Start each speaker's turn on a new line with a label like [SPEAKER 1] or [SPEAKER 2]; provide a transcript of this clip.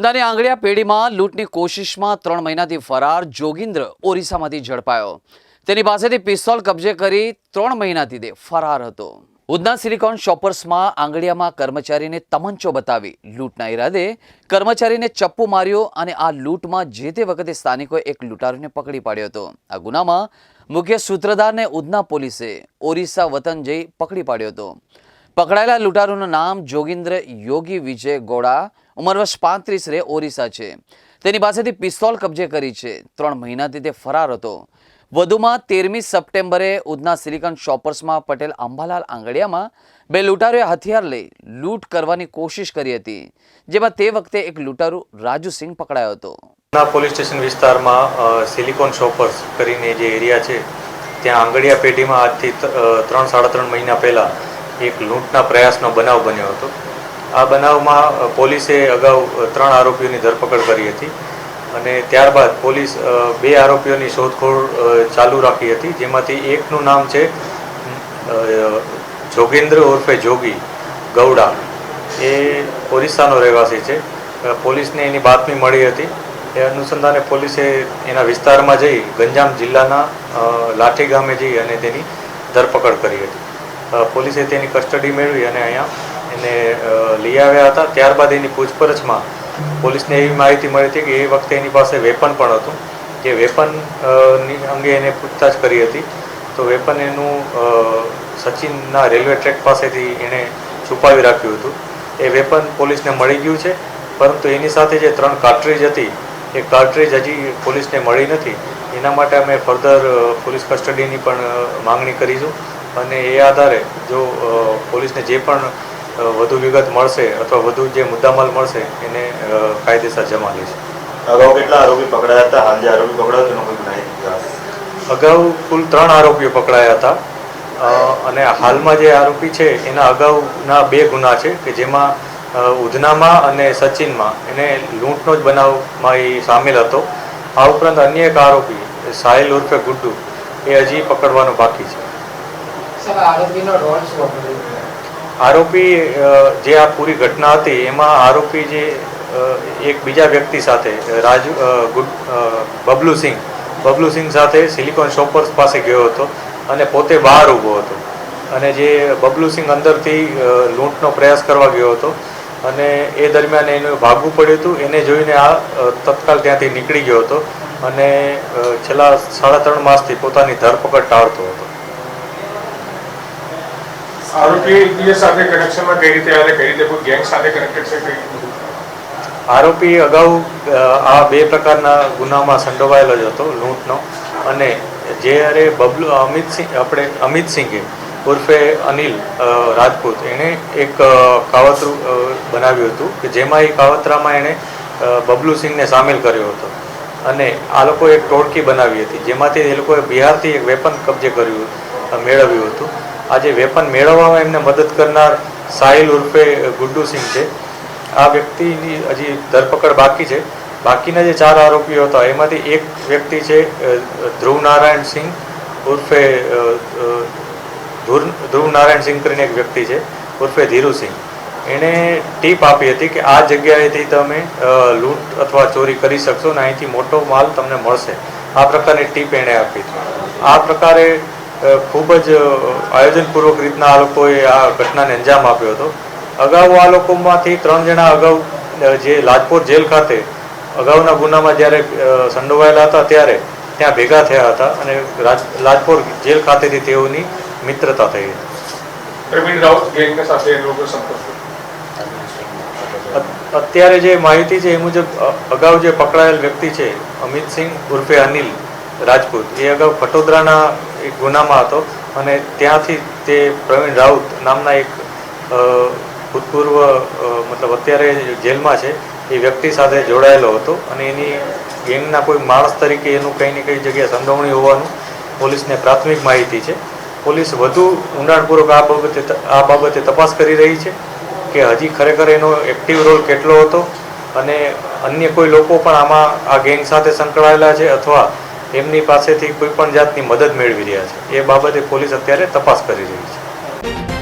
[SPEAKER 1] ઉધનાની આંગળીયા પેઢીમાં લૂંટની કોશિશમાં ત્રણ મહિનાથી ફરાર જોગિન્દ્ર ઓરિસ્સામાંથી ઝડપાયો. તેની પાસેથી પિસ્તોલ કબજે કરી ત્રણ મહિનાથી તે ફરાર હતો. ઉધના સિલિકોન શોપર્સમાં આંગળીયામાં કર્મચારીને તમંચો બતાવી લૂંટના ઈરાદે કર્મચારીને ચપ્પુ માર્યો અને આ લૂંટમાં જે તે વખતે સ્થાનિકોએ એક લૂંટારૂને પકડી પાડ્યો હતો. આ ગુનામાં મુખ્ય સૂત્રધારને ઉધના પોલીસે ઓરિસ્સા વતન જઈ પકડી પાડ્યો હતો. પકડાયેલા લૂંટારૂનું નામ જોગિન્દ્ર યોગી વિજય ગોડા, ઉંમર વર્ષ પાંત્રીસ રે ઓરિસ્સા છે. તેની પાસેથી પિસ્તોલ કબજે કરી છે. ત્રણ મહિનાથી તે ફરાર હતો. વધુમાં તેરમી સપ્ટેમ્બરે ઉધના સિલિકોન શોપર્સમાં પટેલ અંબાલાલ આંગડિયામાં બે લૂંટારુએ હથિયાર લઈ લૂંટ કરવાની કોશિશ કરી હતી, જેમાં તે વખતે એક લૂંટારુ રાજુ સિંહ પકડાયો હતો.
[SPEAKER 2] પોલીસ સ્ટેશન વિસ્તારમાં સિલિકોન શોપર્સ કરીને જે એરિયા છે, ત્યાં આંગડિયા પેઢીમાં આજથી ત્રણ, સાડા ત્રણ મહિના પહેલાં એક લૂંટના પ્રયાસનો બનાવ બન્યો હતો. આ બનાવમાં પોલીસે અગાઉ ત્રણ આરોપીઓની ધરપકડ કરી હતી અને ત્યારબાદ પોલીસ બે આરોપીઓની શોધખોળ ચાલુ રાખી હતી, જેમાંથી એકનું નામ છે જોગેન્દ્ર ઉર્ફે જોગી ગૌડા. એ ઓરિસ્સાનો રહેવાસી છે. પોલીસને એની બાતમી મળી હતી. એ અનુસંધાને પોલીસે એના વિસ્તારમાં જઈ ગંજામ જિલ્લાના લાઠી ગામે જઈ અને તેની ધરપકડ કરી હતી. પોલીસે તેની કસ્ટડી મેળવી અને અહીંયા એને લઈ આવ્યા હતા. ત્યારબાદ એની પૂછપરછમાં પોલીસને એવી માહિતી મળી હતી કે એ વખતે એની પાસે વેપન પણ હતું. જે વેપન અંગે એને પૂછતાછ કરી હતી. તો વેપન એનું સચિનના રેલવે ટ્રેક પાસેથી એણે છુપાવી રાખ્યું હતું. એ વેપન પોલીસને મળી ગયું છે. પરંતુ એની સાથે જે ત્રણ કાર્ટ્રીજ હતી, એ કાર્ટ્રીજ હજી પોલીસને મળી નથી. એના માટે અમે ફર્ધર પોલીસ કસ્ટડીની પણ માંગણી કરીશું. અને એ આધારે જો પોલીસને જે પણ વધુ વિગત મળશે અથવા વધુ જે મુદ્દામાલ મળશે એને કાયદેસર જમા લેશે
[SPEAKER 3] અગાઉ કેટલા આરોપી પકડાયા હતા? હાલ જે આરોપી પકડાયો તેનો કોઈ ગુનાહિત
[SPEAKER 2] અગાઉ કુલ ત્રણ આરોપીઓ પકડાયા હતા. અને હાલમાં જે આરોપી છે એના અગાઉના બે ગુના છે કે જેમાં ઉધનામાં અને સચિનમાં. એને લૂંટનો જ બનાવમાં એ સામેલ હતો. આ ઉપરાંત અન્ય એક આરોપી સાહિલ ઉર્ફે ગુડ્ડુ એ હજી પકડવાનો બાકી છે
[SPEAKER 4] સર આરોપીનો રોલ શું હતો
[SPEAKER 2] આરોપી જે આ પૂરી ઘટના હતી, એમાં આરોપી જે એક બીજા વ્યક્તિ સાથે, રાજુ બબલુસિંહ ગુડ બબલુ સિંહ. બબલુ સિંહ સાથે સિલિકોન શોપર્સ પાસે ગયો હતો અને પોતે બહાર ઊભો હતો. અને જે બબલુ સિંહ અંદરથી લૂંટનો પ્રયાસ કરવા ગયો હતો અને એ દરમિયાન એનું ભાગવું પડ્યું હતું. એને જોઈને આ તત્કાલ ત્યાંથી નીકળી ગયો હતો અને છેલ્લા સાડા ત્રણ માસથી પોતાની ધરપકડ ટાળતો હતો.
[SPEAKER 5] આરોપી સાથે કનેક્શનમાં કઈ રીતે
[SPEAKER 2] આરોપી અગાઉ આ બે પ્રકારના ગુનામાં સંડોવાયેલો જ હતો, લૂંટનો. અને જ્યારે બબલુ અમિતસિંહ આપણે અમિતસિંહે ઉર્ફે અનિલ રાજપૂત, એણે એક કાવતરું બનાવ્યું હતું કે જેમાં એ કાવતરામાં એણે બબલુસિંહને સામેલ કર્યો હતો. અને આ લોકોએ એક ટોળકી બનાવી હતી, જેમાંથી એ લોકોએ બિહારથી એક વેપન કબજે કર્યું મેળવ્યું હતું. આ જે વેપન મેળવવામાં એમને મદદ કરનાર સાહિલ ઉર્ફે ગુડ્ડુ સિંહ છે. આ વ્યક્તિની હજી ધરપકડ બાકી છે. બાકીના જે ચાર આરોપીઓ હતા એમાંથી એક વ્યક્તિ છે ધ્રુવનારાયણ ધ્રુવ નારાયણ સિંહ ઉર્ફે અ, અ, ધ્રુવ ધ્રુવ નારાયણ સિંહ કરીને એક વ્યક્તિ છે ઉર્ફે ધીરુસિંહ એણે ટીપ આપી હતી કે આ જગ્યાએથી તમે લૂંટ અથવા ચોરી કરી શકશો ને અહીંથી મોટો માલ તમને મળશે. આ પ્રકારની ટીપ એણે આપી. આ પ્રકારે ખૂબ જ આયોજનપૂર્વક રીતના આ લોકોએ આ ઘટનાને અંજામ આપ્યો હતો. અગાઉ આ લોકોમાંથી ત્રણ જણા અગાઉ જે લાજપોર જેલ ખાતે અગાઉના ગુનામાં જ્યારે સંડોવાયેલા હતા ત્યારે ત્યાં ભેગા થયા હતા અને લાજપોર જેલ ખાતેથી તેઓની મિત્રતા થઈ અત્યારે જે માહિતી છે એ મુજબ અગાઉ જે પકડાયેલ વ્યક્તિ છે અમિતસિંહ ઉર્ફે અનિલ રાજપૂત. એ અગાઉ ખટોદરાના એક ગુનામાં હતો અને ત્યાંથી તે પ્રવીણ રાઉત નામના એક ભૂતપૂર્વ મતલબ અત્યારે જેલમાં છે, એ વ્યક્તિ સાથે જોડાયેલો હતો અને એની ગેંગના કોઈ માણસ તરીકે એનું કંઈ ને કંઈ જગ્યાએ સંડોવણી હોવાનું પોલીસને પ્રાથમિક માહિતી છે. પોલીસ વધુ ઊંડાણપૂર્વક આ બાબતે આ બાબતે તપાસ કરી રહી છે કે હજી ખરેખર એનો એક્ટિવ રોલ કેટલો હતો અને અન્ય કોઈ લોકો પણ આમાં આ ગેંગ સાથે સંકળાયેલા છે અથવા એમની પાસેથી કોઈ પણ જાતની મદદ મેળવી રહ્યા છે. એ બાબતે પોલીસ અત્યારે તપાસ કરી રહી છે.